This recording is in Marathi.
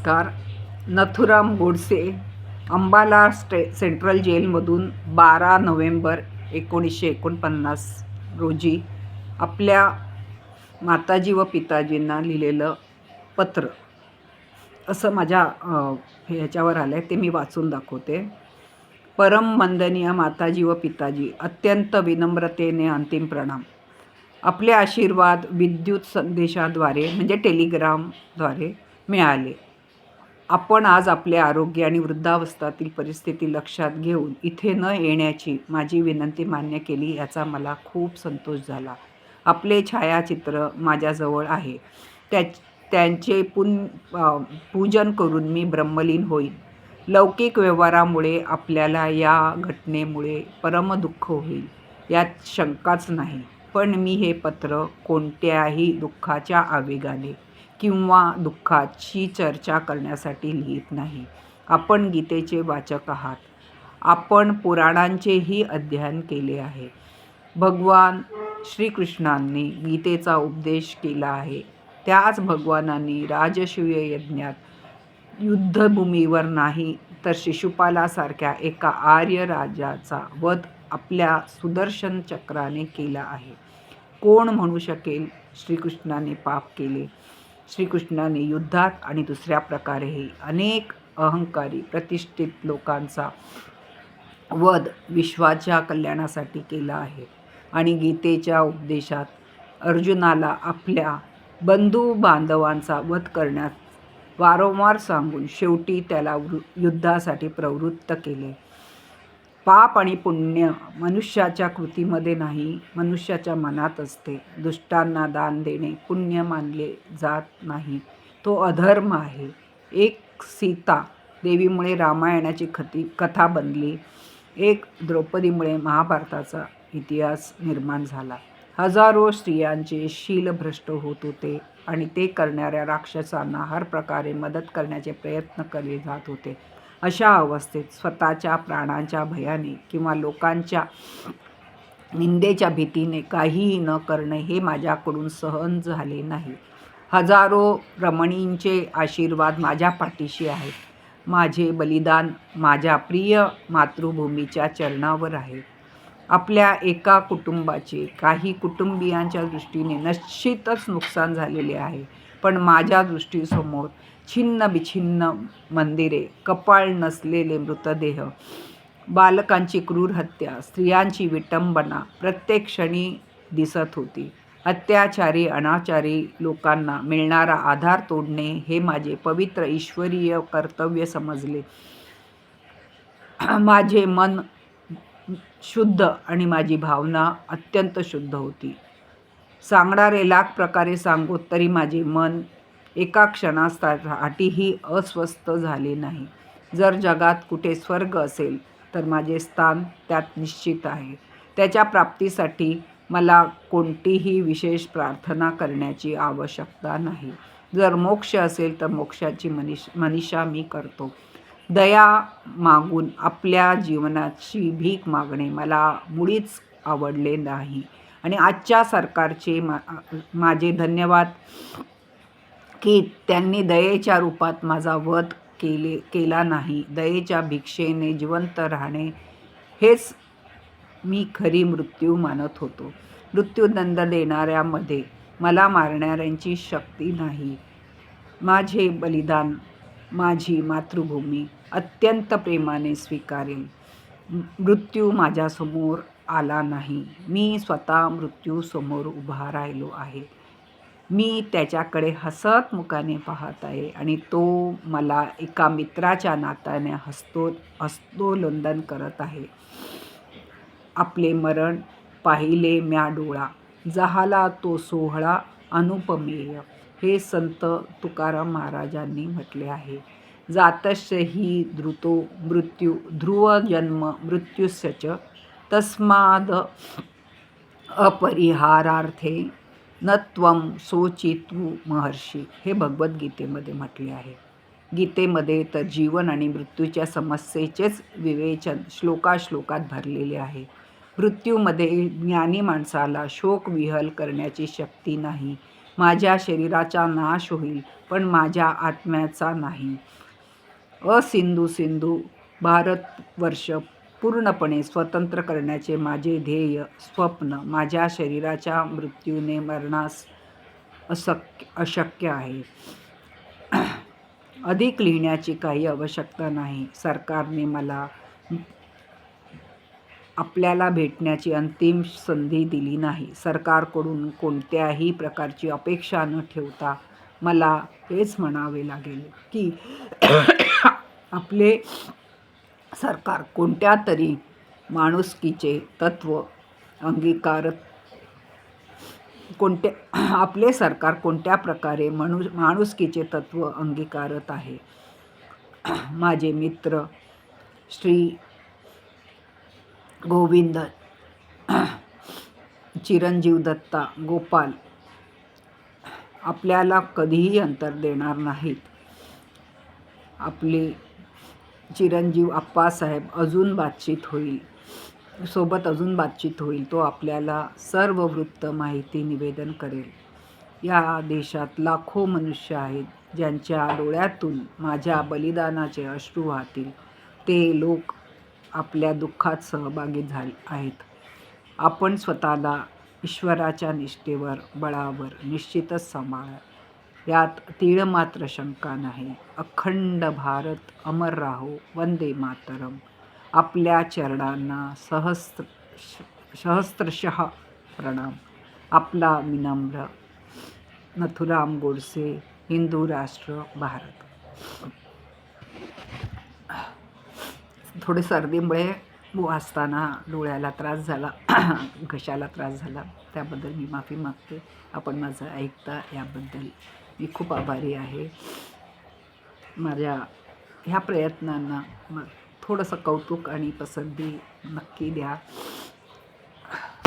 नमस्कार. नथुराम गोडसे अंबाला स्टे सेंट्रल जेलमधून बारा नोव्हेंबर एकोणीसशे एकोणपन्नास रोजी आपल्या माताजी व पिताजींना लिहिलेलं पत्र. असं माझ्या ह्याच्यावर आलं आहे ते मी वाचून दाखवते. परम वंदनीय माताजी व पिताजी अत्यंत विनम्रतेने अंतिम प्रणाम. आपले आशीर्वाद विद्युत संदेशाद्वारे म्हणजे टेलिग्रामद्वारे मिळाले. आपण आज आपले आरोग्य आणि वृद्धावस्थातील परिस्थिती लक्षात घेऊन इथे न येण्याची माझी विनंती मान्य केली याचा मला खूप संतोष झाला. आपले छायाचित्र माझ्याजवळ आहे. त्या त्यांचे पुन पूजन करून मी ब्रह्मलीन होईन. लौकिक व्यवहारामुळे आपल्याला या घटनेमुळे परमदुःख होईल यात शंकाच नाही. पण मी हे पत्र कोणत्याही दुःखाच्या आवेगाने किंवा दुःखाची चर्चा करण्यासाठी लिहित नाही. आपण गीतेचे वाचक आहात. आपण पुराणांचेही अध्ययन केले आहे. भगवान श्रीकृष्णांनी गीतेचा उपदेश केला आहे. त्याच भगवानांनी राजसूय यज्ञात युद्धभूमीवर नाही तर शिशुपालासारख्या एका आर्य राजाचा वध आपल्या सुदर्शन चक्राने केला आहे. कोण म्हणू शकेल श्रीकृष्णाने पाप केले? श्रीकृष्णाने युद्धात आणि दुसऱ्या प्रकारेही अनेक अहंकारी प्रतिष्ठित लोकांचा वध विश्वाच्या कल्याणासाठी केला आहे. आणि गीतेच्या उपदेशात अर्जुनाला आपल्या बंधू बांधवांचा वध करण्यात वारंवार सांगून शेवटी त्याला वृ युद्धासाठी प्रवृत्त केले. पाप आणि पुण्य मनुष्याच्या कृतीमध्ये नाही मनुष्याच्या मनात असते. दुष्टांना दान देणे पुण्य मानले जात नाही. तो अधर्म आहे. एक सीता देवीमुळे रामायणाची खती कथा बनली. एक द्रौपदीमुळे महाभारताचा इतिहास निर्माण झाला. हजारो स्त्रियांचे शील भ्रष्ट होत होते आणि ते करणाऱ्या राक्षसांना हर प्रकारे मदत करण्याचे प्रयत्न केले जात होते. अशा अवस्थेत स्वतःच्या प्राणांच्या भयाने किंवा लोकांच्या निंदेच्या भीतीने काहीही न करणे हे माझ्याकडून सहन झाले नाही. हजारो रमणींचे आशीर्वाद माझ्या पाठीशी आहेत. माझे बलिदान माझ्या प्रिय मातृभूमीच्या चरणावर आहे. आपल्या एका कुटुंबाचे काही कुटुंबियांच्या दृष्टीने निश्चितच नुकसान झालेले आहे. पण माझ्या दृष्टीसमोर छिन्न बिछिन्न मंदिरे कपाळ नसलेले मृतदेह बालकांची क्रूर हत्या स्त्रियांची विटंबना प्रत्येक क्षणी दिसत होती. अत्याचारी अनाचारी लोकांना मिळणारा आधार तोडणे हे माझे पवित्र ईश्वरीय कर्तव्य समजले. माझे मन शुद्ध आणि माझी भावना अत्यंत शुद्ध होती. सांगणारे लाख प्रकारे सांगू तरी माझे मन एका क्षणासाठीही अस्वस्थ झाले नाही. जर जगात कुठे स्वर्ग असेल तर माझे स्थान त्यात निश्चित आहे. त्याच्या प्राप्तीसाठी मला कोणतीही विशेष प्रार्थना करण्याची आवश्यकता नाही. जर मोक्ष असेल तर मोक्षाची मनिष मनीषा मी करतो. दया मागून आपल्या जीवनाची भीक मागणे मला मुळीच आवडले नाही. आणि आजच्या सरकारचे मा माझे धन्यवाद की त्यांनी दयेच्या रूपात माझा वध केले केला नाही. दयेच्या भिक्षेने जिवंत राहणे हेच मी खरी मृत्यू मानत होतो. मृत्यूदंड देणाऱ्यामध्ये मला मारणाऱ्यांची शक्ती नाही. माझे बलिदान माझी मातृभूमी अत्यंत प्रेमाने स्वीकारेल. मृत्यू माझ्यासमोर आला नाही. मी स्वतः मृत्यूसमोर उभा राहिलो आहे. मी त्याच्याकडे हसत मुखाने पाहत आहे आणि तो मला एका मित्राच्या नात्याने हसतो हस्तोलंदन करत आहे. आपले मरण पाहिले म्या डोळा. जहाला तो सोहळा अनुपमेय. हे संत तुकाराम महाराजांनी म्हटले आहे. जातश्च ही द्रुतो मृत्यू ध्रुव जन्म मृत्युस्य च तस्माद अपरिहारार्थे न त्वं सोचितू महर्षी. हे भगवद्गीतेमध्ये म्हटले आहे. गीतेमध्ये तर जीवन आणि मृत्यूच्या समस्येचेच विवेचन श्लोकाश्लोकात भरलेले आहे. मृत्यूमध्ये ज्ञानी माणसाला शोक विहल करण्याची शक्ती नाही. माझ्या शरीराचा नाश होईल पण माझ्या आत्म्याचा नाही. असिंधू सिंधू भारतवर्ष पूर्णपणे स्वतंत्र करण्याचे माझे ध्येय स्वप्न माझ्या शरीराच्या मृत्यूने मरणास अशक्य अशक्य आहे. अधिक लिहिण्याची काही आवश्यकता नाही. सरकारने मला आपल्याला भेटण्याची अंतिम संधी दिली नाही. सरकारकडून कोणत्याही प्रकारची अपेक्षा न ठेवता मला हेच म्हणावे लागेल की आपले सरकार कोणत्या तरी माणुसकीचे तत्त्व अंगीकारत कोणत्या आपले सरकार कोणत्या प्रकारे मनु माणुसकीचे तत्त्व अंगीकारत आहे? माझे मित्र श्री गोविंद चिरंजीव दत्ता गोपाल आपल्याला कधीही अंतर देणार नाहीत. आपले चिरंजीव आप्पासाहेब अजून बातचीत होईल. सोबत अजून बातचीत होईल. तो आपल्याला सर्व वृत्त माहिती निवेदन करेल. या देशात लाखो मनुष्य आहेत ज्यांच्या डोळ्यातून माझ्या बलिदानाचे अश्रू वाहतील. ते लोक आपल्या दुःखात सहभागी झाले आहेत. आपण स्वतःला ईश्वराच्या निष्ठेवर बळावर निश्चितच सांभाळा यात तीळ मात्र शंका नाही. अखंड भारत अमर राहो वंदे मातरम. आपल्या चरणांना सहस्त्र सहस्त्रशः प्रणाम. आपला विनम्र नथुराम गोडसे हिंदू राष्ट्र भारत. थोडे सर्दीमुळे वाचताना डोळ्याला त्रास झाला घशाला त्रास झाला. त्याबद्दल मी माफी मागते. आपण माझं ऐकता याबद्दल मी खूप आभारी आहे. माझ्या ह्या प्रयत्नांना मग थोडंसं कौतुक आणि पसंती नक्की द्या.